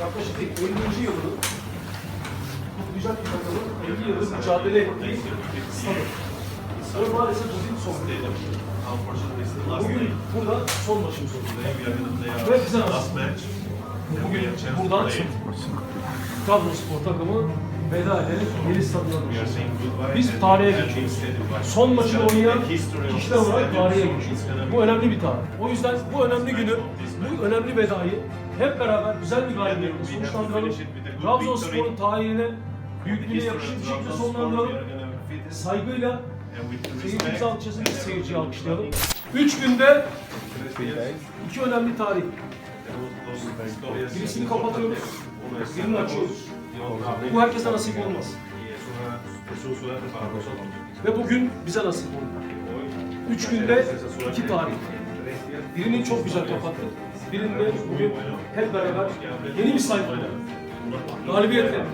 yaklaşık 50. yılını kutlayacak bir takımın 50 yıldır mücadele ettiği stadı. Ve maalesef bugün son. Bugün burada son maçımız oldu. Ve bize nasıl? Bugün buradan Trabzonspor takımı veda ederek stadına dönüşüyor. Biz tarihe geçiyoruz. Son maçı oynayan kişiler olarak tarihe geçiyoruz. Bu önemli bir tarih. O yüzden bu önemli günü, bu önemli vedayı hep beraber güzel bir galibiyetle sonuçlandıralım. Trabzonspor'un tarihine büyüklüğüne yakışır bir şekilde sonlandıralım. Saygıyla seyircimizi alkışlasın, biz seyirciyi alkışlayalım. Üç günde iki önemli tarih. Birisini kapatıyoruz, birini açıyoruz. Bu herkese nasip olmaz. Ve bugün bize nasip oldu. Üç günde iki tarih. Birini çok güzel kapattık. Birinde bugün hep beraber yeni bir sayfa. Galibiyetle.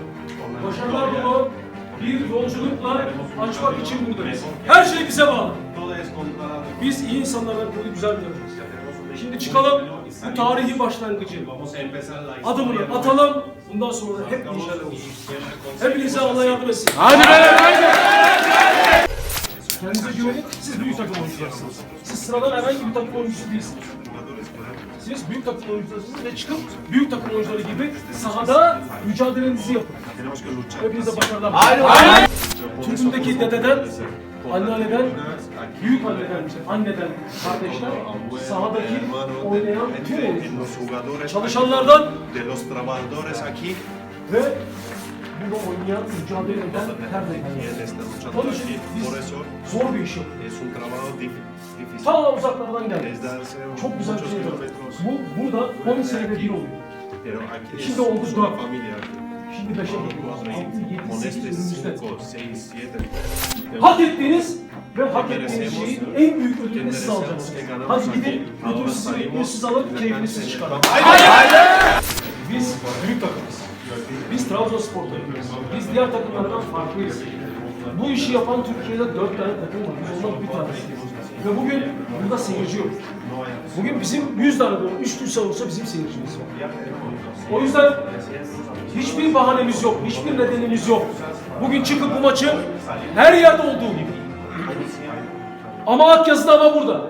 Başarılar dolu bir yolculukla açmak için buradayız. Her şey bize bağlı. Biz iyi insanlarla bunu güzel görüyoruz. Şimdi çıkalım bu tarihi başlangıcı. Adımını atalım. Bundan sonra hep inşallah olsun. Hepinize Allah yardım etsin. Hadi beyler Kendinize güvenin. Siz büyük takım oyuncularısınız. Siz sıradan herhangi bir takım oyuncusu değilsiniz. Siz büyük takım oyuncularısınız ve çıkıp büyük takım oyuncuları gibi sahada mücadelenizi yapın. Hepinize başarılar. Hayır, Türk'ündeki dededen, anneanneden, büyük anneden, anneden kardeşler, sahadaki oynayan tüm oyuncular. Çalışanlardan ve burada oynayan, mücadele eden her luchando Onun için biz zor bir iş yapıyoruz. Ta uzaklardan geldik. Çok güzel bir şey kilómetros. Bu burada 10 senede bir oluyor. Şimdi oldu una dört. familia. Şimdi 5'e gidiyoruz. 6, 7, Con 8 este önümüzde. 5, 6, 7. Hak ettiğiniz ve hak ettiğiniz şeyin en büyük ödülünü siz alacaksınız. Hadi gidin ödülü sizi bekliyor, siz alın, keyfini siz çıkarın. Biz büyük takımız. Biz Trabzonspor takımıyız. Biz diğer takımlardan farklıyız. Bu işi yapan Türkiye'de dört tane takım var. Biz ondan bir tanesiyiz. Ve bugün burada seyirci yok. Bugün bizim 100 tane doğru, 3 Türk olursa bizim seyircimiz var. O yüzden hiçbir bahanemiz yok, hiçbir nedenimiz yok. Bugün çıkıp bu maçı her yerde olduğu gibi. Ama Akyazı'da ama burada.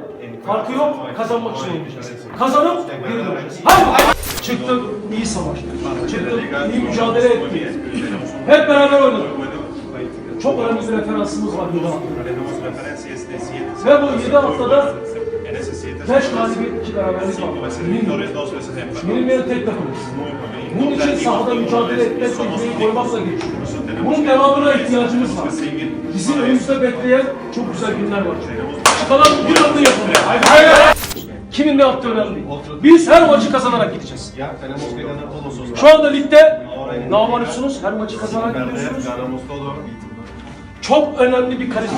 Farkı yok, kazanmak için oynayacağız. Kazanıp geri döneceğiz. Çıktık, iyi savaştık. Çıktık, iyi mücadele ettik. Hep beraber oynadık. Çok önemli bir referansımız var burada. Tenemos referencias de 7. Ve bu 7 haftada En ese 7 5 galibiyet, 2 beraberlik var. Yenilmeyen tek takımız. Bunun için sahada mücadele etmek, tekmeyi koymakla geçiyor. Bunun devamına ihtiyacımız var. Bizim önümüzde bekleyen çok güzel günler var. Çıkalım bir anda yapalım. Kimin ne yaptığı önemli değil. Biz her maçı kazanarak gideceğiz. Şu anda ligde namalipsunuz. Her maçı kazanarak gidiyorsunuz. Çok önemli bir karizma.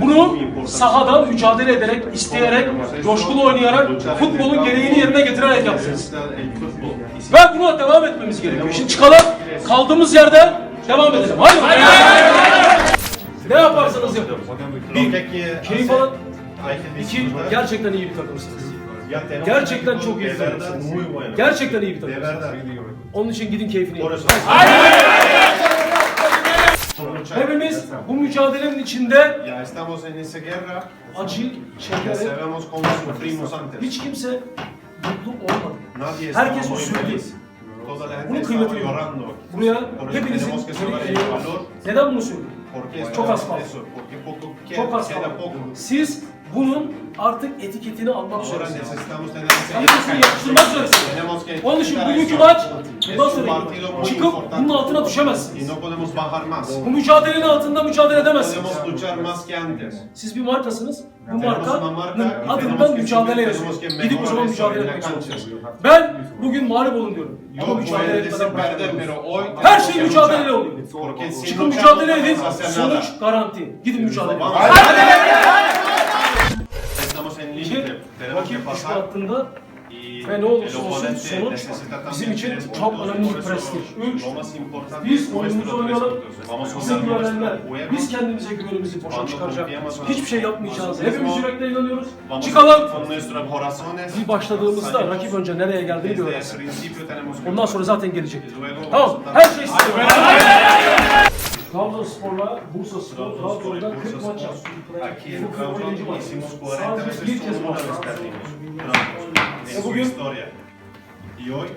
Bunu sahada mücadele ederek, isteyerek, coşkulu oynayarak, futbolun gereğini yerine getirerek yapacağız. Ve buna devam etmemiz gerekiyor. Şimdi çıkalım, kaldığımız yerden devam edelim. Hadi. Ne yaparsanız yapın. Quiere Keyif alın. İki, gerçekten iyi bir takımsınız. Gerçekten çok iyi bir takımsınız. Gerçekten iyi bir takımsınız. Onun için gidin keyfini yapın. Por luchar. Hepimiz bu mücadelenin içinde Ya estamos en esa guerra. acıyı Ya çekerek sabemos cómo sufrimos antes. hiç kimse mutlu olmadı. Nadie Herkes muy üzüldü. feliz. Toda la gente Bunun estaba kıymetini bilin. llorando. Buraya Por eso hepinizin tenemos que saber el valor. Neden bunu söylüyorum? Porque Çok az kaldı. eso, porque poco Çok queda, az queda kaldı. poco. Siz bunun artık etiketini almak ese Kalitesini. Tenemos que Onun için bugünkü maç, bundan muy Çıkıp bunun altına düşemezsiniz. Bu mücadelenin altında mücadele edemezsiniz. Siz bir markasınız. Bu markanın adından mücadele yazıyor. Gidip o zaman mücadele etmek zorundasınız. Ben bugün mağlup olun diyorum. Ama mücadele etmeden Her şey mücadeleyle oluyor. Çıkın mücadele edin. Sonuç garanti. Gidin mücadele edin. Vamos. Estamos en İki, límite. Tenemos que rakip pasar. hattında Ve ne olursa olsun sonuç bizim için çok önemli bir prestij. Üç, biz oyunumuzu oynayalım, bize güvenenler, biz kendimize güvenimizi boşa çıkaracak, hiçbir şey yapmayacağız. Hepimiz yürekle inanıyoruz. Çıkalım. Bir başladığımızda rakip önce nereye geldiğini que Ondan sonra zaten gelecek. Luego Tamam, her şey size. Trabzonspor'la Bursa Spor, Trabzon'da 40 Bursa maç yaptı. Aquí en 40 oyuncu Trabzon hicimos 40 Sadece veces bir kez una maç. vez perdimos. Trabzon. En su historia. Y hoy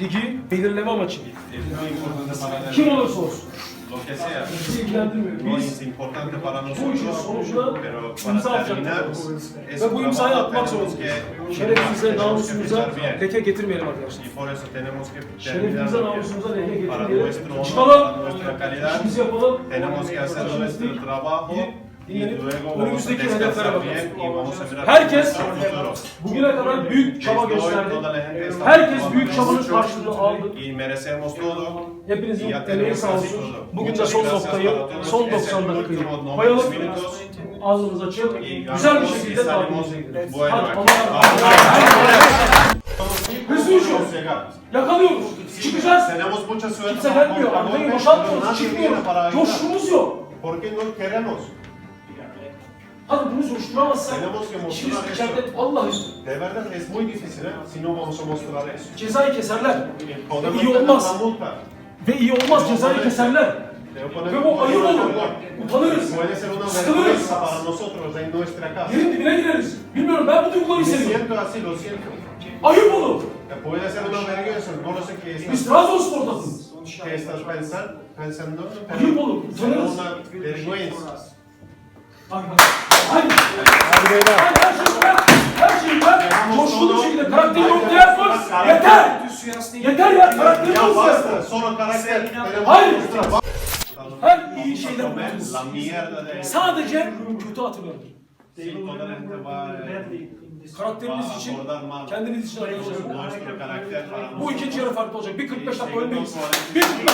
Ligi belirleme maçı. es muy importante para Kim el- olursa olsun. Lo que sea. Bizi ilgilendirmiyor. No Biz es importante para bu işin nosotros, sonucuna pero imza para terminar, atacağız. ese Ve bu imzayı trabajo atmak tenemos zorundayız. que- Şerefimize, tenemos que namusumuza fichar bien. leke getirmeyelim arkadaşlar. Y por eso tenemos que terminar Şerefimize, bien. namusumuza leke Para getirmeyelim. nuestro honor, Çıkalım. para nuestra calidad, İşimizi yapalım. tenemos que hacer nuestro trabajo a Önümüzdeki hedeflere mirar Herkes bugüne kadar büyük çaba gösterdi. Herkes büyük çabanın karşılığını aldı. Hepinizin emeği sağ olsun. Bugün de son noktayı, son Es el 90 dakikayı último 90 koyalım. Alnımız açık. Güzel bir şekilde takibimize gidelim. Hadi. Allah'a Hızlı. Yakalıyoruz. Çıkacağız. Kimse gelmiyor. Pero boşaltmıyoruz. Çıkmıyoruz. Coşkumuz yok. ¿Por qué no queremos? Hadi bunu işimiz mostrar içeride vallahi De verdad es muy difícil. Si no vamos a mostrar eso. cezayı keserler. Podemos iyi olmaz. Ve iyi olmaz cezayı keserler. Ve bu ayıp olur. Utanırız. Sıkılırız. vergüenza para nosotros en nuestra casa. Yerin dibine gireriz. Bilmiyorum ben bu duyguları hissediyorum. siento así, lo siento. Ayıp olur. Puede ser una vergüenza, no lo sé qué Biz estás, Trabzonspor takımız. qué estás pensando, pensando Ayıp olur. pero Vergüenza. Hayır. Hayır. Hayır. Her şeyi ben, her şeyi ben coşkulu bir şekilde karakterimi ortaya yapmam. Yeter. Yeter ya karakterimi Ya ortaya carácter. tenemos Hayır. Her iyi şeyden de Sadece kötü va a için, kendiniz için arkadaşlar. Bu ikinci yarı farklı olacak. Bir 45 dakika ölmeyiz. Bir 45